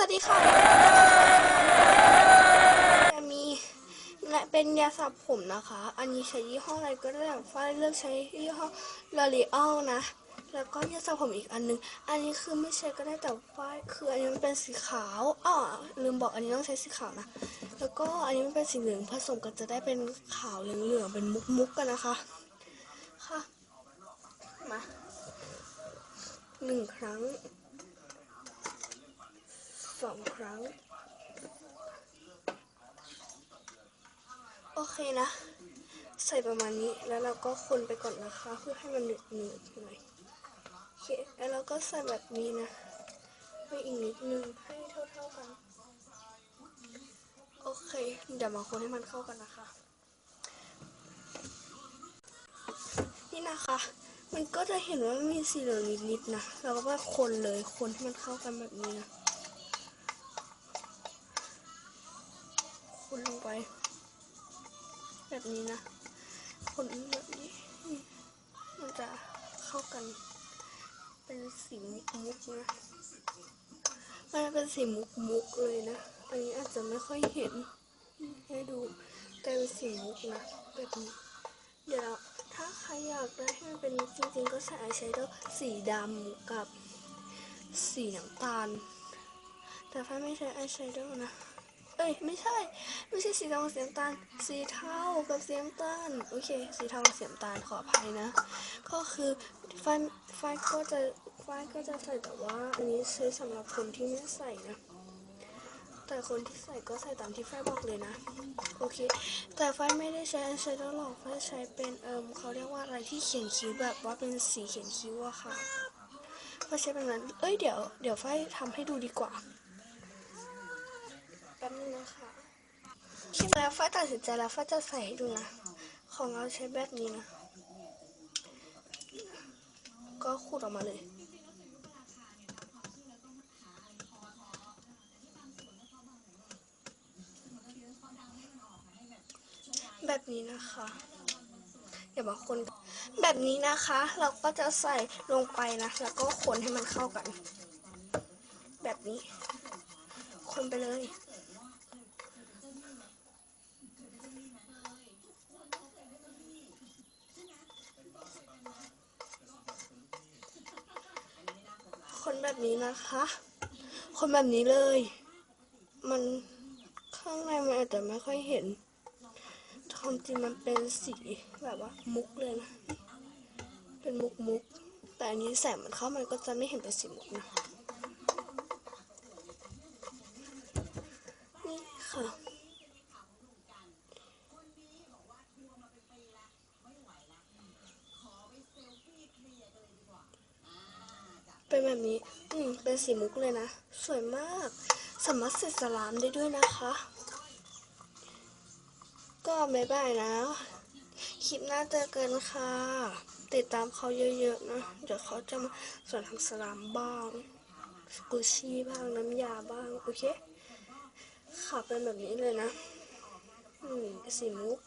สวัสดีค่ะจะมีและเป็นยาสระผมนะคะ อันนี้ใช้ยี่ห้ออะไรก็ได้แต่ฝ้ายเลือกใช้ยี่ห้อ L'Oreal นะ แล้วก็ยาสระผมอีกอันนึง อันนี้คือไม่ใช้ก็ได้แต่ฝ้ายคืออันนี้มันเป็นสีขาวอ้อลืมบอกอันนี้ต้องใช้สีขาวนะ แล้วก็อันนี้มันเป็นสีเหลืองผสมกันจะได้เป็นขาวเหลืองๆเป็นมุกๆกันนะคะค่ะมาหนึ่งครั้ง สองครั้ง โอเคนะ ใส่ประมาณนี้แล้วเราก็คนไปก่อนนะคะ เพื่อให้มันหนึบหนึบหน่อยโอเคแล้วเราก็ใส่แบบนี้นะไปอีกนิดนึงให้เท่าๆกัน โอเค เดี๋ยวมาคนให้มันเข้ากันนะคะ นี่นะคะมันก็จะเห็นว่ามีสีเหลืองนิดๆนะ เราก็มาคนเลย คนให้มันเข้ากันแบบนี้นะ แบบนี้นะคนแบบนี้มันจะเข้ากัน เป็นสีมุกมุกนะมันจะเป็นสีมุกมุกเลยนะ อันนี้อาจจะไม่ค่อยเห็น ให้ดูแต่เป็นสีมุกนะแบบนี้ เดี๋ยวถ้าใครอยากได้ให้มันเป็นมุกจริงๆก็ใส่อายแชโดว์สีดำกับสีน้ำตาล แต่ถ้าไม่ใช้อายแชโดว์นะ เอ้ยไม่ใช่ ไม่ใช่สีดำกับสีน้ำตาล สีเทากับเสีน้ำตาลโอเค สีเทากับสีน้ำตาลขออภัยนะ ก็คือไฟไฟก็จะไฟก็จะใส่แต่ว่าอันนี้ใช้สำหรับคนที่ไม่ใส่นะแต่คนที่ใส่ก็ใส่ตามที่ไฟบอกเลยนะโอเค แต่ไฟไม่ได้ใช้ใช้แล้วหรอกไฟใช้เป็นเอิมเขาเรียกว่าอะไรที่เขียนคิ้วแบบว่าเป็นสีเขียนคิ้วอะค่ะไฟใช้แบบนั้น เอ้ยเดี๋ยวเดี๋ยวไฟทำให้ดูดีกว่า แป๊บนึงนะคะคิดแล้วฟ้าตัดสินใจแล้วฟ้าจะใส่ให้ดูนะ ของเราใช้แบบนี้นะ ก็ขูดออกมาเลยแบบนี้นะคะอย่ามาคนแบบนี้นะคะ เราก็จะใส่ลงไปนะ แล้วก็คนให้มันเข้ากัน แบบนี้ คนไปเลย แบบนี้นะคะ คนแบบนี้เลย มันข้างในมันอาจจะไม่ค่อยเห็นความจริงมันเป็นสีแบบว่ามุกเลยนะ เป็นมุกมุก แต่อันนี้แสงมันเข้ามันก็จะไม่เห็นเป็นสีมุกนะ นี่ค่ะ เป็นแบบนี้ อืมเป็นสีมุกเลยนะ สวยมาก สามารถเสร็จสลามได้ด้วยนะคะ ก็บ๊ายบายนะคลิปหน้าเจอกันค่ะ ติดตามเขาเยอะๆนะ เดี๋ยวเขาจะมาสอนทำสลามบ้างสกูชี่บ้างน้ำยาบ้าง โอเค ค่ะเป็นแบบนี้เลยนะ อืมสีมุก